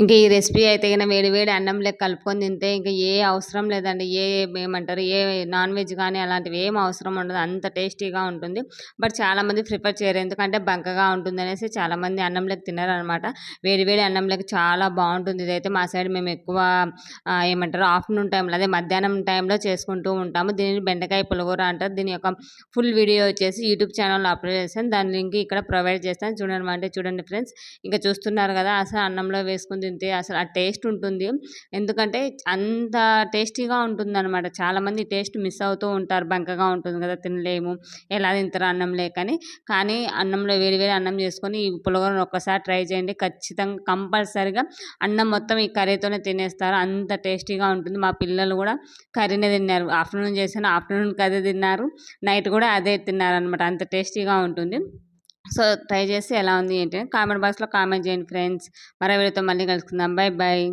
ఇంకా ఈ రెసిపీ అయితే కనుక వేడి వేడి అన్నం లెక్క కలుపుకొని తింటే ఇంకా ఏ అవసరం లేదండి. ఏ ఏమంటారు? ఏ నాన్ వెజ్ కానీ అలాంటివి ఏం అవసరం ఉండదు. అంత టేస్టీగా ఉంటుంది. బట్ చాలామంది ప్రిఫర్ చేయరు. ఎందుకంటే బంకగా ఉంటుంది అనేసి చాలామంది అన్నం లెక్క తినరు అనమాట వేడి వేడి అన్నం లెక్క చాలా బాగుంటుంది. ఇదైతే మా సైడ్ మేము ఎక్కువ ఏమంటారు? ఆఫ్టర్నూన్ టైంలో అదే మధ్యాహ్నం టైంలో చేసుకుంటూ ఉంటాము. దీనిని బెండకాయ పులగూర అంటారు. దీని యొక్క ఫుల్ వీడియో వచ్చేసి యూట్యూబ్ ఛానల్లో అప్లోడ్ చేస్తాను. దాని లింక్ ఇక్కడ ప్రొవైడ్ చేస్తాను. చూడండి అంటే చూడండి ఫ్రెండ్స్. ఇంకా చూస్తున్నారు కదా అసలు అన్నంలో వేసుకుని తింటే అసలు ఆ టేస్ట్ ఉంటుంది. ఎందుకంటే అంత టేస్టీగా ఉంటుంది అనమాట చాలామంది టేస్ట్ మిస్ అవుతూ ఉంటారు. బంకగా ఉంటుంది కదా తినలేము. ఎలా తింటారు అన్నం లేకని. కానీ అన్నంలో వేడి వేడి అన్నం చేసుకొని ఈ పులగూరను ఒక్కసారి ట్రై చేయండి. ఖచ్చితంగా కంపల్సరిగా అన్నం మొత్తం ఈ కర్రీతోనే తినేస్తారు. అంత టేస్టీగా ఉంటుంది. మా పిల్లలు కూడా కర్రీనే తిన్నారు. ఆఫ్టర్నూన్ చేసిన ఆఫ్టర్నూన్కి అదే తిన్నారు. నైట్ కూడా అదే తిన్నారు అనమాట అంత టేస్టీగా ఉంటుంది. సో ట్రై చేసి ఎలా ఉంది ఏంటి? కామెంట్ బాక్స్లో కామెంట్ చేయండి ఫ్రెండ్స్. మరో వీడియోతో మళ్ళీ కలుసుకుందాం. Bye bye